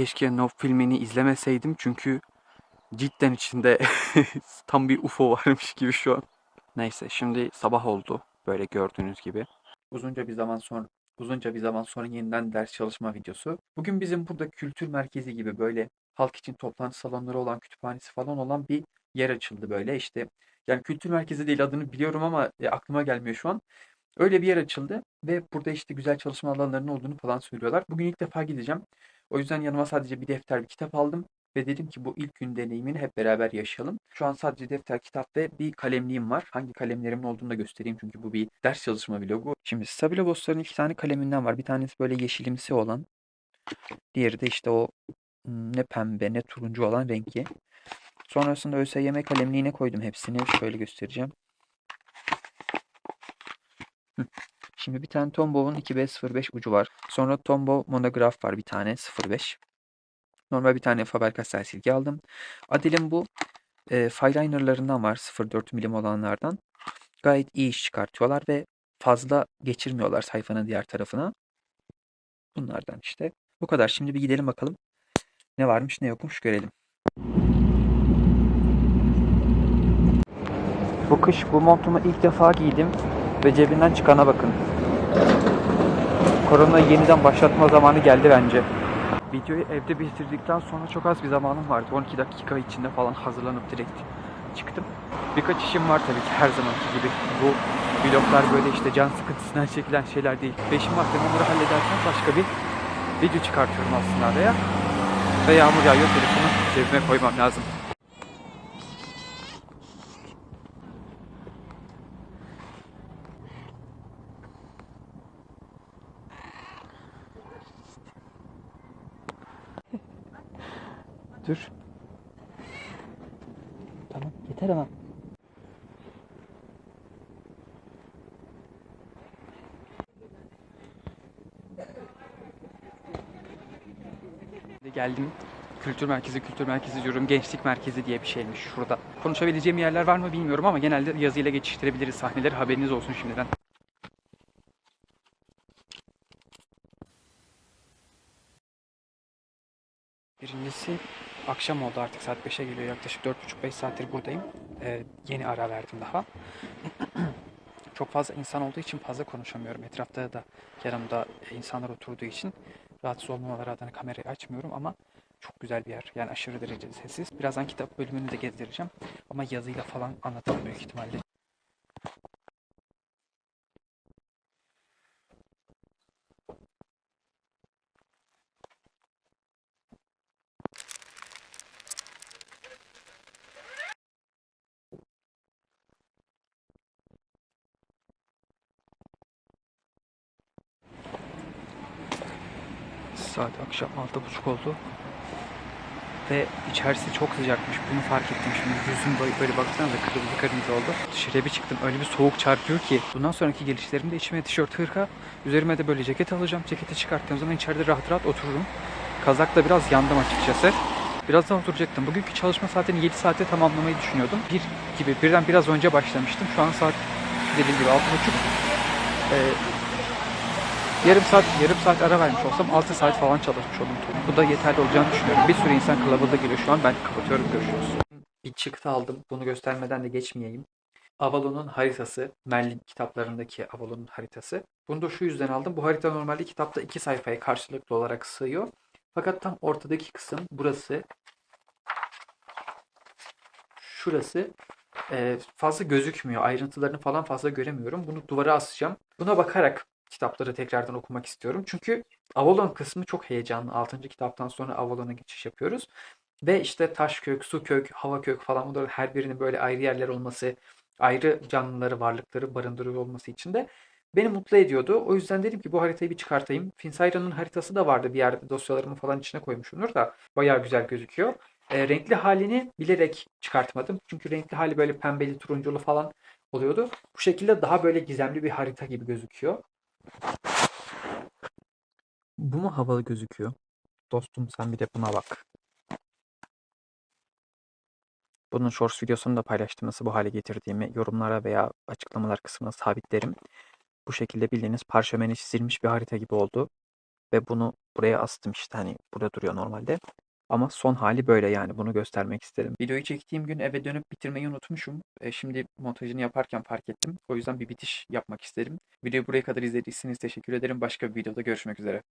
keşke No filmini izlemeseydim çünkü cidden içinde tam bir UFO varmış gibi şu an. Neyse şimdi sabah oldu böyle gördüğünüz gibi. Uzunca bir zaman sonra uzunca bir zaman sonra yeniden ders çalışma videosu. Bugün bizim burada kültür merkezi gibi böyle halk için toplantı salonları olan kütüphanesi falan olan bir yer açıldı böyle işte. Yani kültür merkezi değil adını biliyorum ama e, aklıma gelmiyor şu an. Öyle bir yer açıldı ve burada işte güzel çalışma alanlarının olduğunu falan söylüyorlar. Bugün ilk defa gideceğim. O yüzden yanıma sadece bir defter, bir kitap aldım ve dedim ki bu ilk gün deneyimini hep beraber yaşayalım. Şu an sadece defter, kitap ve bir kalemliğim var. Hangi kalemlerimin olduğunu da göstereyim çünkü bu bir ders çalışma vlogu. Şimdi Stabilo Boss'ların iki tane kaleminden var. Bir tanesi böyle yeşilimsi olan. Diğeri de işte o ne pembe ne turuncu olan rengi. Sonrasında ÖSYM kalemliğine koydum hepsini. Şöyle göstereceğim. Şimdi bir tane Tombow'un 2B05 ucu var. Sonra Tombow monograf var bir tane 05. Normal bir tane Faber-Castell silgi aldım. Adil'in bu e, finelinerlarından var 0.4 milim olanlardan. Gayet iyi iş çıkartıyorlar ve fazla geçirmiyorlar sayfanın diğer tarafına. Bunlardan işte. Bu kadar. Şimdi bir gidelim bakalım. Ne varmış ne yokmuş görelim. Bu kış bu montumu ilk defa giydim ve cebinden çıkana bakın. Koronayı yeniden başlatma zamanı geldi bence. Videoyu evde bitirdikten sonra çok az bir zamanım vardı. 12 dakika içinde falan hazırlanıp direkt çıktım. Birkaç işim var tabii ki her zamanki gibi. Bu vloglar böyle işte can sıkıntısından çekilen şeyler değil. Ve işim var ben onları hallederken başka bir video çıkartıyorum aslında araya. Ve yağmur yağıyor telefonu cebime koymam lazım. Dur. Tamam yeter ama. Geldim. Kültür merkezi, kültür merkezi diyorum. Gençlik merkezi diye bir şeymiş şurada. Konuşabileceğim yerler var mı bilmiyorum ama genelde yazıyla geçiştirebiliriz sahneleri. Haberiniz olsun şimdiden. Birincisi akşam oldu artık saat 5'e geliyor yaklaşık 4,5-5 saattir buradayım. Ee, yeni ara verdim daha. Çok fazla insan olduğu için fazla konuşamıyorum. Etrafta da yanımda insanlar oturduğu için rahatsız olmamaları adına kamerayı açmıyorum ama çok güzel bir yer. Yani aşırı derecede sessiz. Birazdan kitap bölümünü de gezdireceğim. Ama yazıyla falan anlatırım büyük ihtimalle. Saat akşam 6.30 oldu. Ve içerisi çok sıcakmış. Bunu fark ettim şimdi. Yüzüm böyle, böyle baksanıza kırmızı kırmızı oldu. Dışarıya bir çıktım. Öyle bir soğuk çarpıyor ki. Bundan sonraki gelişlerimde içime tişört, hırka. Üzerime de böyle ceket alacağım. Ceketi çıkarttığım zaman içeride rahat rahat otururum. Kazakla biraz yandım açıkçası. Birazdan oturacaktım. Bugünkü çalışma saatini 7 saate tamamlamayı düşünüyordum. Bir gibi birden biraz önce başlamıştım. Şu an saat dediğim gibi 6.30. Ee, Yarım saat, yarım saat ara vermiş olsam 6 saat falan çalışmış olurum. Bu da yeterli olacağını düşünüyorum. Bir sürü insan kılavuza geliyor şu an. Ben kapatıyorum. Görüşürüz. Bir çıktı aldım. Bunu göstermeden de geçmeyeyim. Avalon'un haritası. Merlin kitaplarındaki Avalon'un haritası. Bunu da şu yüzden aldım. Bu harita normalde kitapta iki sayfaya karşılıklı olarak sığıyor. Fakat tam ortadaki kısım burası. Şurası e, fazla gözükmüyor. Ayrıntılarını falan fazla göremiyorum. Bunu duvara asacağım. Buna bakarak kitapları tekrardan okumak istiyorum. Çünkü Avalon kısmı çok heyecanlı. 6. kitaptan sonra Avalon'a geçiş yapıyoruz. Ve işte taş kök, su kök, hava kök falan bunların her birinin böyle ayrı yerler olması, ayrı canlıları, varlıkları barındırıyor olması için de beni mutlu ediyordu. O yüzden dedim ki bu haritayı bir çıkartayım. Finsayra'nın haritası da vardı bir yerde dosyalarımı falan içine koymuşumdur da bayağı güzel gözüküyor. E, renkli halini bilerek çıkartmadım. Çünkü renkli hali böyle pembeli, turunculu falan oluyordu. Bu şekilde daha böyle gizemli bir harita gibi gözüküyor. Bu mu havalı gözüküyor? Dostum sen bir de buna bak. Bunun shorts videosunu da paylaştım nasıl bu hale getirdiğimi yorumlara veya açıklamalar kısmına sabitlerim. Bu şekilde bildiğiniz parşömeni çizilmiş bir harita gibi oldu. ve bunu buraya astım işte hani burada duruyor normalde. Ama son hali böyle yani bunu göstermek istedim. Videoyu çektiğim gün eve dönüp bitirmeyi unutmuşum. E, şimdi montajını yaparken fark ettim. O yüzden bir bitiş yapmak istedim. Videoyu buraya kadar izlediyseniz teşekkür ederim. Başka bir videoda görüşmek üzere.